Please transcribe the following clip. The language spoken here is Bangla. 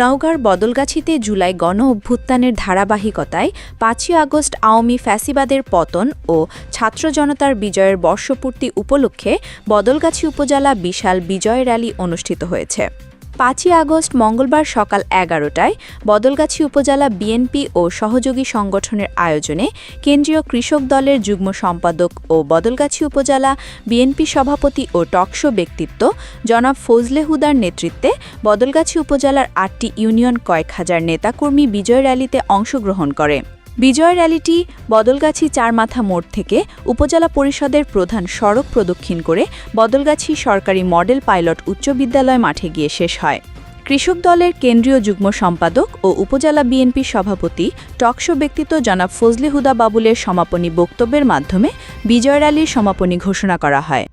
নওগাঁর বদলগাছিতে জুলাই গণ অভ্যুত্থানের ধারাবাহিকতায় পাঁচই আগস্ট আওয়ামী ফ্যাসিবাদের পতন ও ছাত্র জনতার বিজয়ের বর্ষপূর্তি উপলক্ষে বদলগাছি উপজেলা বিশাল বিজয় র্যালি অনুষ্ঠিত হয়েছে। পাঁচই আগস্ট মঙ্গলবার সকাল এগারোটায় বদলগাছি উপজেলা বিএনপি ও সহযোগী সংগঠনের আয়োজনে কেন্দ্রীয় কৃষক দলের যুগ্ম সম্পাদক ও বদলগাছি উপজেলা বিএনপি সভাপতি ও টকশো ব্যক্তিত্ব জনাব ফজলে হুদার নেতৃত্বে বদলগাছি উপজেলার আটটি ইউনিয়ন কয়েক হাজার নেতাকর্মী বিজয় র্যালিতে অংশগ্রহণ করে। বিজয় র্যালিটি বদলগাছি চারমাথা মোড় থেকে উপজেলা পরিষদের প্রধান সড়ক প্রদক্ষিণ করে বদলগাছি সরকারি মডেল পাইলট উচ্চ বিদ্যালয় মাঠে গিয়ে শেষ হয়। কৃষক দলের কেন্দ্রীয় যুগ্ম সম্পাদক ও উপজেলা বিএনপি সভাপতি টকশো ব্যক্তিত্ব জনাব ফজলে হুদা বাবুলের সমাপনী বক্তব্যের মাধ্যমে বিজয় র্যালির সমাপনী ঘোষণা করা হয়।